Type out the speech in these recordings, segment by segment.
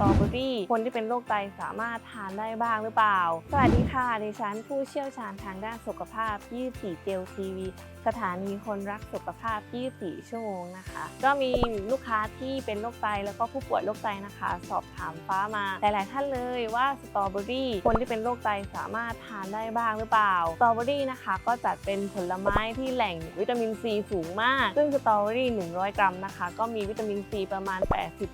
ตรอเบอรี่ คนที่เป็นโรคไตสามารถทานได้บ้างหรือเปล่า สวัสดีค่ะ ดิฉันผู้เชี่ยวชาญทางด้านสุขภาพ 24 เจลทีวี สถานีคนรักสุขภาพ 24 ชั่วโมงนะคะ ก็มีลูกค้าที่เป็นโรคไตแล้วก็ผู้ป่วยโรคไตนะคะ สอบถามฟ้ามา หลาย ๆ ท่านเลยว่าสตรอเบอรี่คนที่เป็นโรคไตสามารถทานได้บ้างหรือเปล่า สตรอเบอรี่นะคะก็จัดเป็นผลไม้ที่แหล่งวิตามินซีสูงมาก ซึ่งสตรอเบอรี่ 100 กรัมนะคะ ก็มีวิตามินซีประมาณ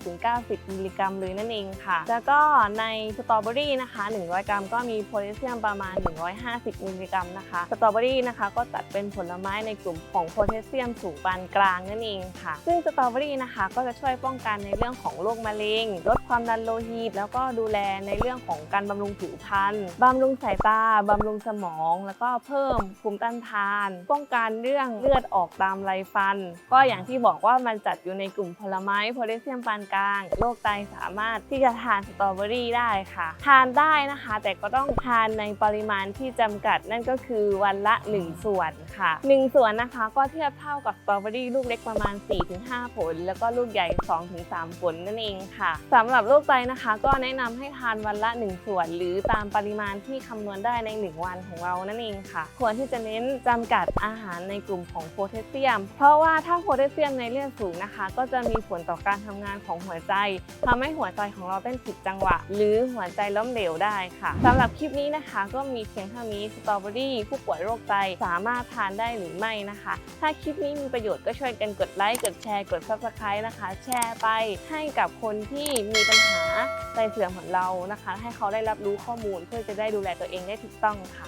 80-90 มิลลิกรัมเลยนั่นเองค่ะ แล้วก็ในสตรอเบอรี่นะคะ 100 กรัม ก็มีโพแทสเซียมประมาณ 150 มิลลิกรัมนะคะ สตรอเบอรี่นะคะก็จัดเป็นผลไม้ในกลุ่มของโพแทสเซียมสูงปานกลางนั่นเองค่ะ ซึ่งสตรอเบอรี่นะคะก็จะช่วยป้องกันในเรื่องของโรคมะเร็ง ลดความดันโลหิต แล้วก็ดูแลในเรื่องของการบำรุงผิวพรรณบำรุงสายตาบำรุงสมอง แล้วก็เพิ่มภูมิต้านทาน ป้องกันเรื่องเลือดออกตามไรฟัน ก็อย่างที่บอกว่ามันจัดอยู่ในกลุ่มผลไม้โพแทสเซียมปานกลาง โรคไตสามารถที่จะทานสตรอเบอรี่ได้ค่ะ ทานได้นะคะ แต่ก็ต้องทานในปริมาณที่จำกัดนั่นก็คือวันละ 1 ส่วนค่ะ 1 ส่วนนะคะก็เทียบเท่ากับสตรอเบอรี่ลูกเล็กประมาณ 4-5 ผล แล้วก็ลูกใหญ่ 2-3 ผลนั่นเองค่ะสำหรับโรคไตนะคะ ก็แนะนำให้ทานวันละ 1 ส่วน หรือตามปริมาณที่คำนวณได้ใน 1 วันของเรานั่นเองค่ะ ควรที่จะเน้นจำกัดอาหารในกลุ่มของโพแทสเซียม เพราะว่าถ้าโพแทสเซียมในเลือดสูงนะคะ ก็จะมีผลต่อการทำงานของหัวใจทำให้หัวใจของเราเต้นผิดจังหวะ หรือหัวใจล้มเหลวได้ค่ะสำหรับคลิปนี้นะคะ ก็มีเพียงเท่านี้สตรอเบอรี่ผู้ป่วยโรคไตสามารถทานได้หรือไม่นะคะ ถ้าคลิปนี้มีประโยชน์ก็ช่วยกันกดไลค์กดแชร์กด subscribe นะคะ แชร์ไปให้กับคนที่มีปัญหาไตเสื่อมเหมือนเรานะคะ ให้เขาได้รับรู้ข้อมูลเพื่อจะได้ดูแลตัวเองได้ถูกต้องค่ะ